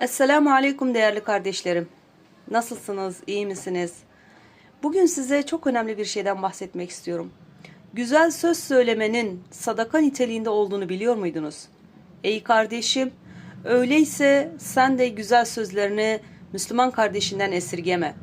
Esselamu Aleyküm değerli kardeşlerim. Nasılsınız? İyi misiniz? Bugün size çok önemli bir şeyden bahsetmek istiyorum. Güzel söz söylemenin sadaka niteliğinde olduğunu biliyor muydunuz? Ey kardeşim, öyleyse sen de güzel sözlerini Müslüman kardeşinden esirgeme.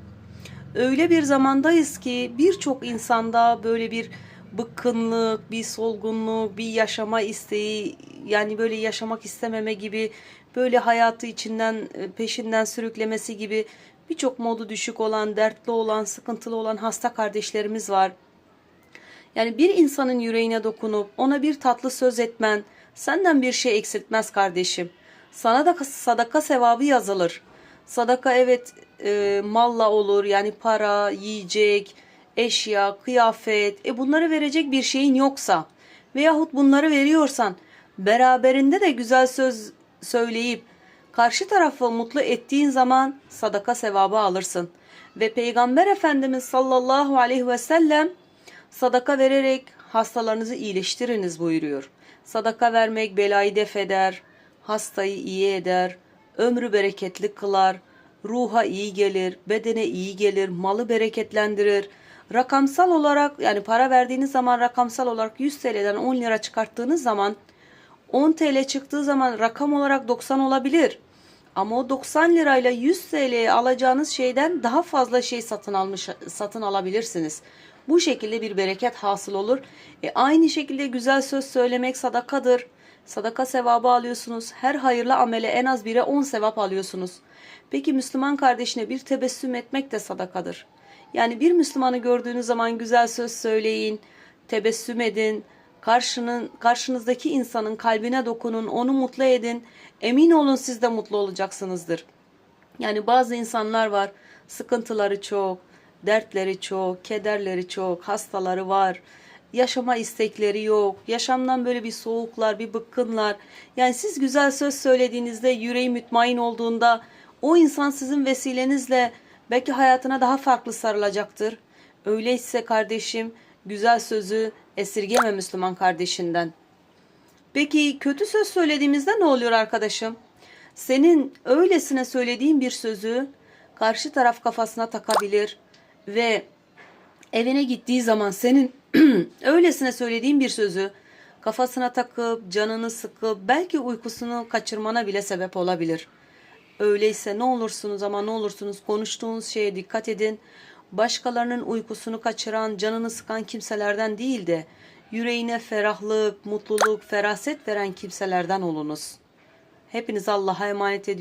Öyle bir zamandayız ki birçok insanda böyle bir bıkkınlık, bir solgunluk, bir yaşama isteği, yani böyle yaşamak istememe gibi, böyle hayatı içinden e, peşinden sürüklemesi gibi birçok modu düşük olan, dertli olan, sıkıntılı olan hasta kardeşlerimiz var. Yani bir insanın yüreğine dokunup ona bir tatlı söz etmen senden bir şey eksiltmez kardeşim. Sana da sadaka sevabı yazılır. Sadaka evet e, malla olur yani para, yiyecek, eşya, kıyafet. E bunları verecek bir şeyin yoksa veyahut bunları veriyorsan beraberinde de güzel söz söyleyip karşı tarafı mutlu ettiğin zaman sadaka sevabı alırsın. Ve Peygamber Efendimiz sallallahu aleyhi ve sellem sadaka vererek hastalarınızı iyileştiriniz buyuruyor. Sadaka vermek belayı def eder, hastayı iyi eder, ömrü bereketli kılar, ruha iyi gelir, bedene iyi gelir, malı bereketlendirir. Rakamsal olarak yani para verdiğiniz zaman rakamsal olarak 100 TL'den 10 lira çıkarttığınız zaman 10 TL çıktığı zaman rakam olarak 90 olabilir. Ama o 90 lirayla 100 TL'ye alacağınız şeyden daha fazla şey satın almış satın alabilirsiniz. Bu şekilde bir bereket hasıl olur. E aynı şekilde güzel söz söylemek sadakadır. Sadaka sevabı alıyorsunuz. Her hayırlı amele en az bire 10 sevap alıyorsunuz. Peki Müslüman kardeşine bir tebessüm etmek de sadakadır. Yani bir Müslümanı gördüğünüz zaman güzel söz söyleyin, tebessüm edin, karşının karşınızdaki insanın kalbine dokunun, onu mutlu edin. Emin olun siz de mutlu olacaksınızdır. Yani bazı insanlar var, sıkıntıları çok, dertleri çok, kederleri çok, hastaları var. Yaşama istekleri yok. Yaşamdan böyle bir soğuklar, bir bıkkınlar. Yani siz güzel söz söylediğinizde, yüreği mütmain olduğunda o insan sizin vesilenizle belki hayatına daha farklı sarılacaktır. Öyleyse kardeşim güzel sözü esirgeme Müslüman kardeşinden. Peki kötü söz söylediğimizde ne oluyor arkadaşım? Senin öylesine söylediğin bir sözü karşı taraf kafasına takabilir ve evine gittiği zaman senin öylesine söylediğin bir sözü kafasına takıp canını sıkıp belki uykusunu kaçırmana bile sebep olabilir. Öyleyse ne olursunuz ama ne olursunuz konuştuğunuz şeye dikkat edin. Başkalarının uykusunu kaçıran, canını sıkan kimselerden değil de yüreğine ferahlık, mutluluk, feraset veren kimselerden olunuz. Hepiniz Allah'a emanet ediyorum.